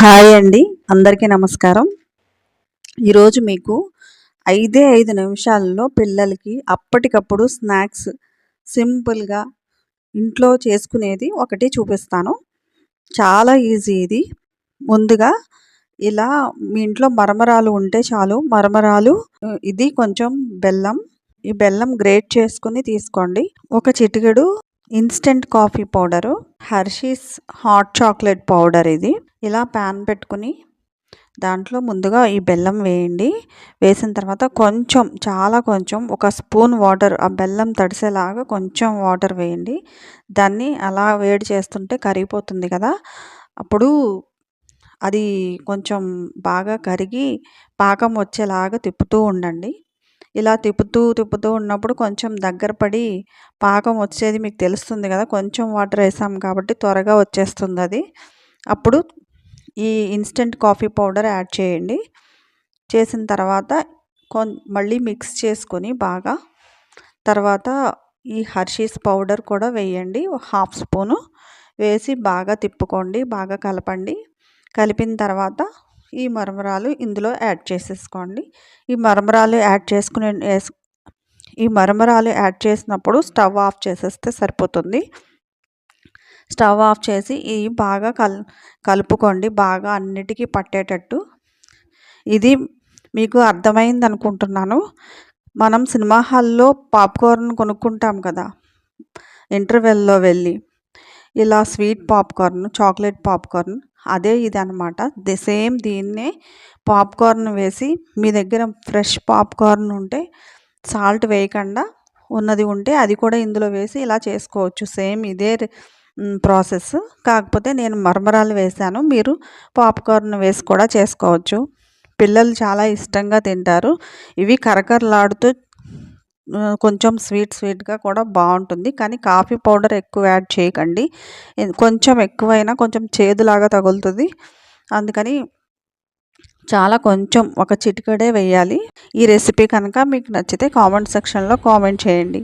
Hi అండి. అందరికీ నమస్కారం. ఈరోజు మీకు ఐదే ఐదు నిమిషాల్లో పిల్లలకి అప్పటికప్పుడు స్నాక్స్ సింపుల్గా ఇంట్లో చేసుకునేది ఒకటి చూపిస్తాను. చాలా ఈజీ ఇది. ముందుగా ఇలా మీ ఇంట్లో మరమరాలు ఉంటే చాలు. మరమరాలు ఇది కొంచెం బెల్లం. ఈ బెల్లం గ్రేట్ చేసుకుని తీసుకోండి. ఒక చిటికెడు instant coffee powder Hershey's hot chocolate powder ఇది. ఇలా ప్యాన్ పెట్టుకుని దాంట్లో ముందుగా ఈ బెల్లం వేయండి. వేసిన తర్వాత కొంచెం చాలా కొంచెం ఒక స్పూన్ వాటర్ ఆ బెల్లం తడిసేలాగా కొంచెం వాటర్ వేయండి. దాన్ని అలా వేడి చేస్తుంటే కరిగిపోతుంది కదా. అప్పుడు అది కొంచెం బాగా కరిగి పాకం వచ్చేలాగా తిప్పుతూ ఉండండి. ఇలా తిప్పుతూ తిప్పుతూ ఉన్నప్పుడు కొంచెం దగ్గర పడి పాకం వచ్చేది మీకు తెలుస్తుంది కదా కొంచెం వాటర్ వేసాం కాబట్టి త్వరగా వచ్చేస్తుంది అది. అప్పుడు ఈ ఇన్స్టెంట్ కాఫీ పౌడర్ యాడ్ చేయండి. చేసిన తర్వాత కొ మళ్ళీ మిక్స్ చేసుకొని బాగా తర్వాత ఈ హర్షీస్ పౌడర్ కూడా వేయండి. హాఫ్ స్పూను వేసి బాగా తిప్పుకోండి బాగా కలపండి. కలిపిన తర్వాత ఈ మరమరాలు ఇందులో యాడ్ చేసేసుకోండి. ఈ మరమరాలు యాడ్ చేసుకునే ఈ మరమరాలు యాడ్ చేసినప్పుడు స్టవ్ ఆఫ్ చేసేస్తే సరిపోతుంది. స్టవ్ ఆఫ్ చేసి ఇవి బాగా కల్ కలుపుకోండి. బాగా అన్నిటికీ పట్టేటట్టు. ఇది మీకు అర్థమైంది అనుకుంటున్నాను మనం సినిమా హాల్లో పాప్కార్న్ కొనుక్కుంటాం కదా. ఇంటర్వెల్లో వెళ్ళి ఇలా స్వీట్ పాప్కార్న్ చాక్లెట్ పాప్కార్న్ అదే ఇది అనమాట ది సేమ్ దీన్నే పాప్కార్న్ వేసి మీ దగ్గర ఫ్రెష్ పాప్కార్న్ ఉంటే సాల్ట్ వేయకుండా ఉన్నది ఉంటే అది కూడా ఇందులో వేసి ఇలా చేసుకోవచ్చు. సేమ్ ఇదే ప్రాసెస్. కాకపోతే నేను మరమరాలు వేసాను. మీరు పాప్కార్న్ వేసి కూడా చేసుకోవచ్చు. పిల్లలు చాలా ఇష్టంగా తింటారు. ఇవి కరకరలాడుతూ కొంచెం స్వీట్ స్వీట్గా కూడా బాగుంటుంది కానీ కాఫీ పౌడర్ ఎక్కువ యాడ్ చేయకండి. కొంచెం ఎక్కువైనా కొంచెం చేదులాగా తగులుతుంది. అందుకని చాలా కొంచెం ఒక చిటికడే వేయాలి. ఈ రెసిపీ కనుక మీకు నచ్చితే కామెంట్ సెక్షన్లో కామెంట్ చేయండి.